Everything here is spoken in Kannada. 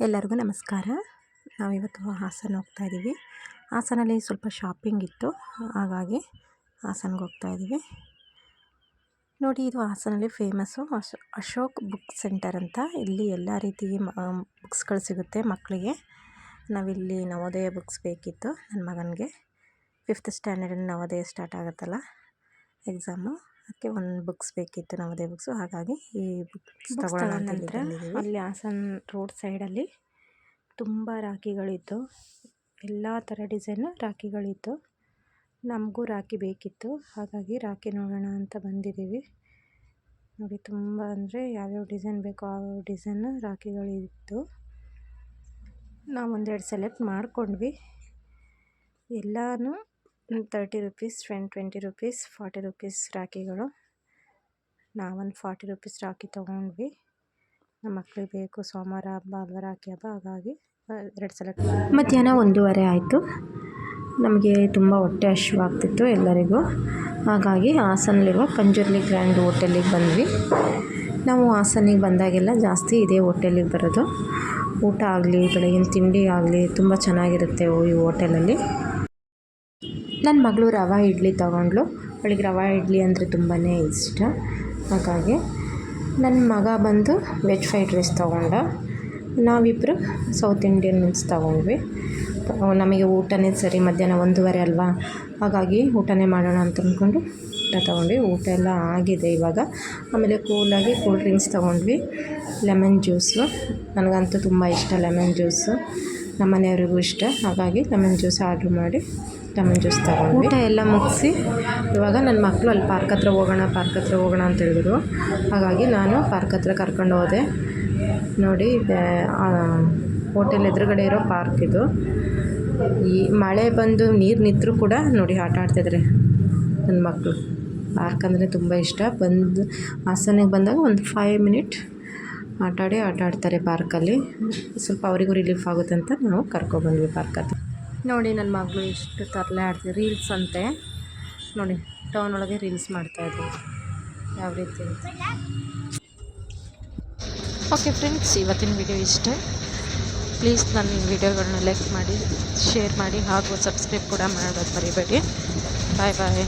ಎಲ್ಲರಿಗೂ ನಮಸ್ಕಾರ. ನಾವಿವತ್ತು ಹಾಸನ ಹೋಗ್ತಾ ಇದ್ದೀವಿ. ಹಾಸನಲ್ಲಿ ಸ್ವಲ್ಪ ಶಾಪಿಂಗ್ ಇತ್ತು. ಹಾಗಾಗಿ ಹಾಸನಗೆ ಹೋಗ್ತಾ ಇದ್ದೀವಿ. ನೋಡಿ, ಇದು ಹಾಸನಲ್ಲಿ ಫೇಮಸ್ಸು ಅಶ್, ಅಶೋಕ್ ಬುಕ್ ಸೆಂಟರ್ ಅಂತ. ಇಲ್ಲಿ ಎಲ್ಲ ರೀತಿ ಬುಕ್ಸ್ಗಳು ಸಿಗುತ್ತೆ ಮಕ್ಕಳಿಗೆ. ನಾವಿಲ್ಲಿ ನವೋದಯ ಬುಕ್ಸ್ ಬೇಕಿತ್ತು ನನ್ನ ಮಗನಿಗೆ. ಫಿಫ್ತ್ ಸ್ಟ್ಯಾಂಡರ್ಡ್ ನವೋದಯ ಸ್ಟಾರ್ಟ್ ಆಗುತ್ತಲ್ಲ ಎಕ್ಸಾಮು ಅದಕ್ಕೆ ಒಂದು ಬುಕ್ಸ್ ಬೇಕಿತ್ತು ನವೋದಯ ಬುಕ್ಸು. ಹಾಗಾಗಿ ಈ ಬುಕ್ಸ್ ತಗೊಳ್ಳೋಣ ಅಂತ ನಂತರ ಬಂದಿದ್ದೀವಿ. ಅಲ್ಲಿ ಹಾಸನ್ ರೋಡ್ ಸೈಡಲ್ಲಿ ತುಂಬ ರಾಖಿಗಳಿತ್ತು. ಎಲ್ಲ ಥರ ಡಿಸೈನು ರಾಖಿಗಳಿತ್ತು. ನಮಗೂ ರಾಖಿ ಬೇಕಿತ್ತು. ಹಾಗಾಗಿ ರಾಖಿ ನೋಡೋಣ ಅಂತ ಬಂದಿದ್ದೀವಿ. ನೋಡಿ ತುಂಬ ಅಂದರೆ ಯಾವ್ಯಾವ ಡಿಸೈನ್ ಬೇಕೋ ಆ ಡಿಸೈನು ರಾಖಿಗಳಿತ್ತು. ನಾವು ಒಂದೆರಡು ಸೆಲೆಕ್ಟ್ ಮಾಡಿಕೊಂಡ್ವಿ. ಎಲ್ಲನೂ thirty rupees ಟ್ವೆನ್ twenty rupees forty rupees ರಾಖಿಗಳು. ನಾವೊಂದು ಫಾರ್ಟಿ ರುಪೀಸ್ ರಾಖಿ ತೊಗೊಂಡ್ವಿ. ನಮ್ಮ ಮಕ್ಳಿಗೆ ಬೇಕು ಸೋಮವಾರ ಹಬ್ಬ ಅಲ್ವಾ ರಾಖಿ ಹಬ್ಬ, ಹಾಗಾಗಿ ಎರಡು ಸಲ ಮಧ್ಯಾಹ್ನ ಒಂದೂವರೆ ಆಯಿತು. ನಮಗೆ ತುಂಬ ಹೊಟ್ಟೆ ಹಶ್ವಾಗ್ತಿತ್ತು ಎಲ್ಲರಿಗೂ. ಹಾಗಾಗಿ ಹಾಸನಲ್ಲಿರುವ ಪಂಜುರ್ಲಿ ಗ್ರ್ಯಾಂಡ್ ಹೋಟೆಲಿಗೆ ಬಂದ್ವಿ. ನಾವು ಹಾಸನಿಗೆ ಬಂದಾಗೆಲ್ಲ ಜಾಸ್ತಿ ಇದೇ ಹೋಟೆಲಿಗೆ ಬರೋದು. ಊಟ ಆಗಲಿ, ಬೆಳಗಿನ ತಿಂಡಿ ಆಗಲಿ, ತುಂಬ ಚೆನ್ನಾಗಿರುತ್ತೆ ಈ ಹೋಟೆಲಲ್ಲಿ. ನನ್ನ ಮಗಳು ರವೆ ಇಡ್ಲಿ ತೊಗೊಂಡ್ಳು. ಅವಳಿಗೆ ರವೆ ಇಡ್ಲಿ ಅಂದರೆ ತುಂಬಾ ಇಷ್ಟ. ಹಾಗಾಗಿ ನನ್ನ ಮಗ ಬಂದು ವೆಜ್ ಫ್ರೈಡ್ ರೈಸ್ ತೊಗೊಂಡ. ನಾವಿಬ್ಬರು ಸೌತ್ ಇಂಡಿಯನ್ ಮೀಲ್ಸ್ ತೊಗೊಂಡ್ವಿ. ನಮಗೆ ಊಟನೇ ಸರಿ, ಮಧ್ಯಾಹ್ನ ಒಂದೂವರೆ ಅಲ್ವಾ? ಹಾಗಾಗಿ ಊಟನೇ ಮಾಡೋಣ ಅಂತ ಅಂದ್ಕೊಂಡು ಊಟ ತೊಗೊಂಡ್ವಿ. ಊಟ ಎಲ್ಲ ಆಗಿದೆ ಇವಾಗ. ಆಮೇಲೆ ಕೂಲಾಗಿ ಕೂಲ್ ಡ್ರಿಂಕ್ಸ್ ತೊಗೊಂಡ್ವಿ. ಲೆಮನ್ ಜ್ಯೂಸು ನನಗಂತೂ ತುಂಬ ಇಷ್ಟ ಲೆಮನ್ ಜ್ಯೂಸು ನಮ್ಮ ಮನೆಯವ್ರಿಗೂ ಇಷ್ಟ. ಹಾಗಾಗಿ ಲೆಮನ್ ಜ್ಯೂಸ್ ಆರ್ಡ್ರ್ ಮಾಡಿ ಲೆಮನ್ ಜ್ಯೂಸ್ ತಗೊಂಡು ಊಟ ಎಲ್ಲ ಮುಗಿಸಿ ಇವಾಗ ನನ್ನ ಮಕ್ಕಳು ಅಲ್ಲಿ ಪಾರ್ಕ್ ಹತ್ರ ಹೋಗೋಣ, ಪಾರ್ಕ್ ಹತ್ರ ಹೋಗೋಣ ಅಂತ ಹೇಳಿದ್ರು. ಹಾಗಾಗಿ ನಾನು ಪಾರ್ಕ್ ಹತ್ರ ಕರ್ಕೊಂಡು ಹೋದೆ. ನೋಡಿ ಹೋಟೆಲ್ ಎದುರುಗಡೆ ಇರೋ ಪಾರ್ಕ್ ಇದು. ಈ ಮಳೆ ಬಂದು ನೀರು ನಿಂತರೂ ಕೂಡ ನೋಡಿ ಆಟ ಆಡ್ತಿದ್ದಾರೆ ನನ್ನ ಮಕ್ಕಳು ಪಾರ್ಕ್ ಅಂದರೆ ತುಂಬ ಇಷ್ಟ. ಬಂದು ಹಾಸನಿಗೆ ಬಂದಾಗ ಒಂದು ಫೈವ್ ಮಿನಿಟ್ ಆಟಾಡಿ ಆಟ ಆಡ್ತಾರೆ ಪಾರ್ಕಲ್ಲಿ. ಸ್ವಲ್ಪ ಅವರಿಗೂ ರಿಲೀಫ್ ಆಗುತ್ತೆ ಅಂತ ನಾವು ಕರ್ಕೊಬಂದ್ವಿ ಪಾರ್ಕ್ ಹತ್ರ ನೋಡಿ ನನ್ನ ಮಗಳು ಎಷ್ಟು ತರಲೆ ಆಡ್ತೀವಿ ರೀಲ್ಸ್ ಅಂತೆ. ನೋಡಿ ಟೌನ್ ಒಳಗೆ ರೀಲ್ಸ್ ಮಾಡ್ತಾಯಿದ್ವಿ ಯಾವ ರೀತಿ ಅಂತ. ಓಕೆ ಫ್ರೆಂಡ್ಸ್ ಇವತ್ತಿನ ವಿಡಿಯೋ ಇಷ್ಟೇ. ಪ್ಲೀಸ್ ನನ್ನ ವಿಡಿಯೋಗಳನ್ನ ಲೈಕ್ ಮಾಡಿ ಶೇರ್ ಮಾಡಿ ಹಾಗೂ ಸಬ್ಸ್ಕ್ರೈಬ್ ಕೂಡ ಮಾಡೋದು ಮರಿಬೇಡಿ. ಬಾಯ್ ಬಾಯ್